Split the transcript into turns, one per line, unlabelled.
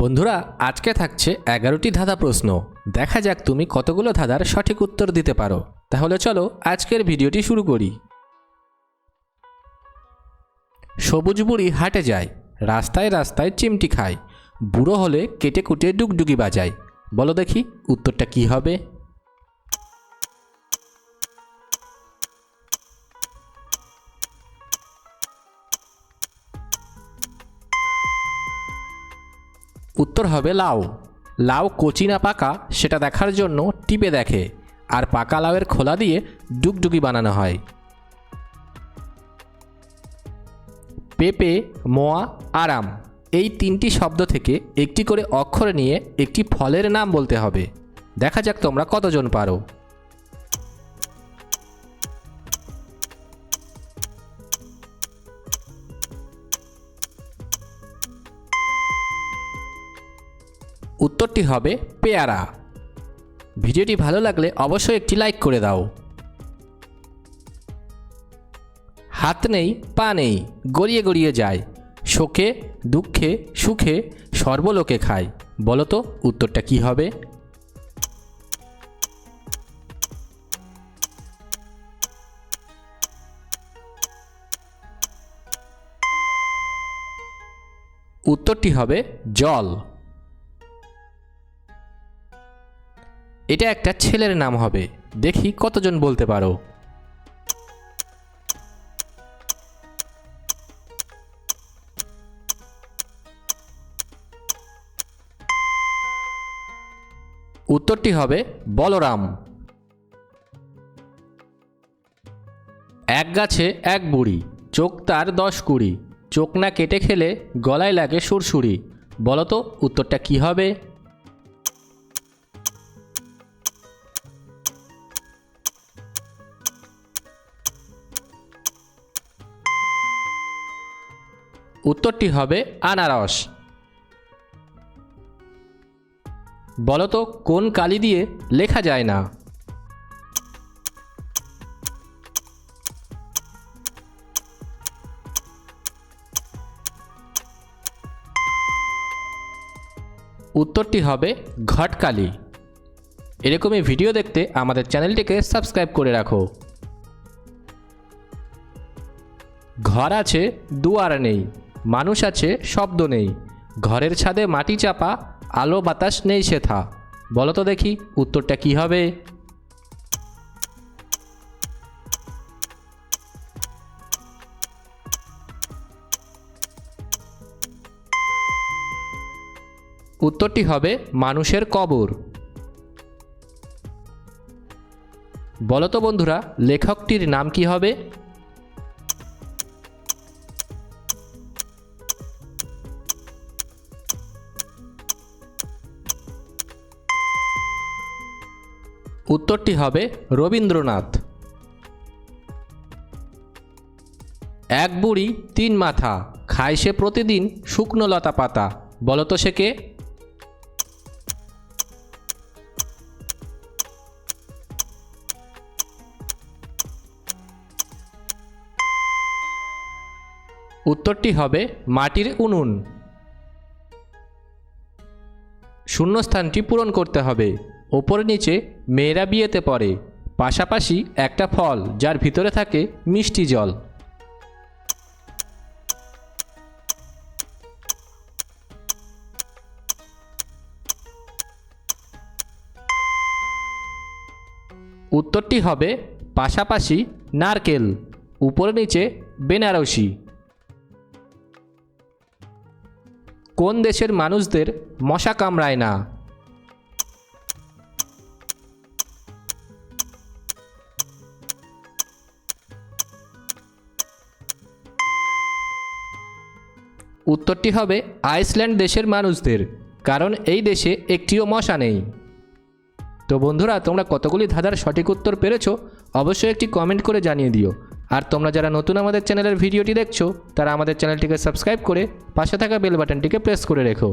বন্ধুরা, আজকে থাকছে এগারোটি ধাঁধা প্রশ্ন। দেখা যাক তুমি কতগুলো ধাঁধার সঠিক উত্তর দিতে পারো। তাহলে চলো আজকের ভিডিওটি শুরু করি। সবুজ বুড়ি হাটে যায়, রাস্তায় রাস্তায় চিমটি খায়, বুড়ো হলে কেটে কুটে ডুগডুগি বাজায়। বলো দেখি উত্তরটা কি হবে? উত্তর হবে লাউ। লাউ কচি না পাকা, সেটা দেখার জন্য টিপে দেখে, আর পাকা লাউয়ের খোলা দিয়ে ডুগডুগি বানানো হয়। পেপে, মোয়া, আরাম, এই তিনটি শব্দ থেকে একটি করে অক্ষর নিয়ে একটি ফলের নাম বলতে হবে। দেখা যাক তোমরা কতজন পারো। উত্তরটি হবে পেয়ারা। ভিডিওটি ভালো লাগলে অবশ্যই একটি লাইক করে দাও। হাত নেই, পা নেই, গড়িয়ে গড়িয়ে যায়। শোকে, দুঃখে, সুখে, সর্বলোকে খায়। বলো তো, উত্তরটা কি হবে? উত্তরটি হবে জল। এটা একটা ছেলের নাম হবে। দেখি কতজন বলতে পারো। উত্তরটি হবে বলরাম। এক গাছে এক বুড়ি, চোখ তার দশ কুড়ি। চোখ না কেটে খেলে গলায় লাগে সুরসুরি বলো তো উত্তরটা কি হবে? উত্তরটি হবে আনারস। বলো তো কোন কালি দিয়ে লেখা যায় না? উত্তরটি হবে ঘটকালি। এরকমই ভিডিও দেখতে আমাদের চ্যানেলটিকে সাবস্ক্রাইব করে রাখো। ঘর আছে, দুয়ার নেই। মানুষ আছে, শব্দ নেই। ঘরের ছাদে মাটি চাপা, আলো বাতাস নেই সেথা। বলো তো দেখি, উত্তরটা কি হবে? উত্তরটি হবে মানুষের কবর। বলতো বন্ধুরা, লেখকটির নাম কি হবে? উত্তরটি হবে রবীন্দ্রনাথ। এক বুড়ি, তিন মাথা, খায় সে প্রতিদিন শুকনো লতা পাতা। বলো তো সে কে? উত্তরটি হবে মাটির উনুন। শূন্যস্থানটি পূরণ করতে হবে। ওপরে নিচে মেয়েরা বিয়েতে পড়ে, পাশাপাশি একটা ফল যার ভিতরে থাকে মিষ্টি জল। উত্তরটি হবে পাশাপাশি নারকেল, উপরে নিচে বেনারসি। কোন দেশের মানুষদের মশা কামড়ায় না? উত্তরটি হবে আইসল্যান্ড দেশের মানুষদের, কারণ এই দেশে একটিও মশা নেই। তো বন্ধুরা, তোমরা কতগুলি ধাঁধার সঠিক উত্তর পেরেছ অবশ্যই একটি কমেন্ট করে জানিয়ে দিও। আর তোমরা যারা নতুন আমাদের চ্যানেলের ভিডিওটি দেখছ, তারা আমাদের চ্যানেলটিকে সাবস্ক্রাইব করে পাশে থাকা বেল বাটনটিকে প্রেস করে রেখো।